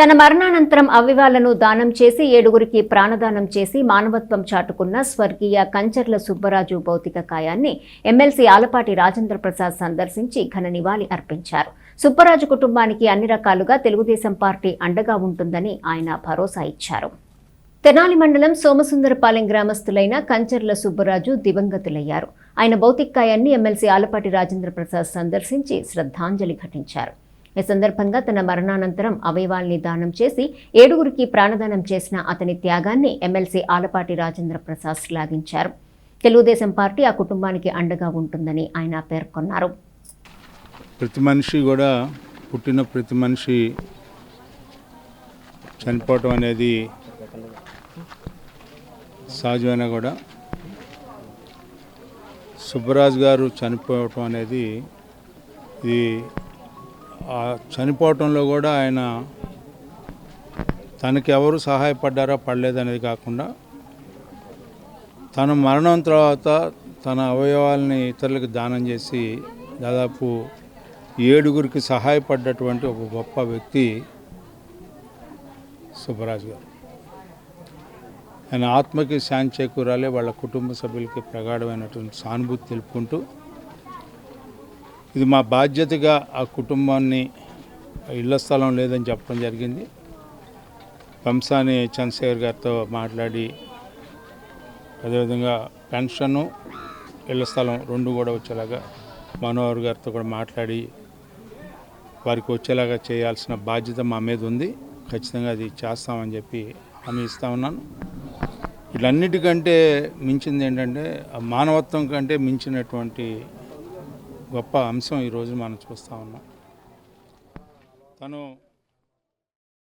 తన మరణానంతరం అవివాలను దానం చేసి ఏడుగురికి ప్రాణదానం చేసి మానవత్వం చాటుకున్న స్వర్గీయ కంచర్ల సుబ్బరాజు భౌతిక కాయాన్ని ఎమ్మెల్సీ ఆలపాటి రాజేంద్ర ప్రసాద్ సందర్శించి ఘన నివాళి అర్పించారు. సుబ్బరాజు కుటుంబానికి అన్ని రకాలుగా తెలుగుదేశం పార్టీ అండగా ఉంటుందని ఆయన భరోసా ఇచ్చారు. తెనాలి మండలం సోమసుందరపాలెం గ్రామస్తులైన కంచర్ల సుబ్బరాజు దివంగతులయ్యారు. ఆయన భౌతికాయాన్ని ఎమ్మెల్సీ ఆలపాటి రాజేంద్ర ప్రసాద్ సందర్శించి శ్రద్ధాంజలి ఘటించారు. ఈ సందర్భంగా తన మరణానంతరం అవయవాల్ని దానం చేసి ఏడుగురికి ప్రాణదానం చేసిన అతని త్యాగాన్ని ఎమ్మెల్సీ ఆలపాటి రాజేంద్ర ప్రసాద్ శ్లాఘించారు. తెలుగుదేశం పార్టీ ఆ కుటుంబానికి అండగా ఉంటుందని ఆయన పేర్కొన్నారు. ప్రతి మనిషి కూడా పుట్టిన ప్రతి మనిషి చనిపోవటం అనేది సహజమైన కూడా? సుబ్బరాజు గారు చనిపోవటం అనేది ఇది చనిపోవటంలో కూడా ఆయన తనకి ఎవరు సహాయపడ్డారా పడలేదనేది కాకుండా తన మరణం తర్వాత తన అవయవాల్ని ఇతరులకు దానం చేసి దాదాపు ఏడుగురికి సహాయపడ్డటువంటి ఒక గొప్ప వ్యక్తి సుబ్బరాజు గారు. ఆయన ఆత్మకి శాంతి చేకూరాలి వాళ్ళ కుటుంబ సభ్యులకి ప్రగాఢమైనటువంటి సానుభూతి తెలుపుకుంటూ ఇది మా బాధ్యతగా ఆ కుటుంబాన్ని ఇళ్ళ స్థలం లేదని చెప్పడం జరిగింది. వంశాని చంద్రశేఖర్ గారితో మాట్లాడి అదేవిధంగా పెన్షను ఇళ్ళ స్థలం రెండు కూడా వచ్చేలాగా మనోహర్ గారితో కూడా మాట్లాడి వారికి వచ్చేలాగా చేయాల్సిన బాధ్యత మా మీద ఉంది. ఖచ్చితంగా అది చేస్తామని చెప్పి హామీ ఇస్తా ఉన్నాను. వీటన్నిటికంటే మించింది ఏంటంటే ఆ మానవత్వం కంటే మించినటువంటి గొప్ప అంశం ఈరోజు మనం చూస్తూ ఉన్నాం. తను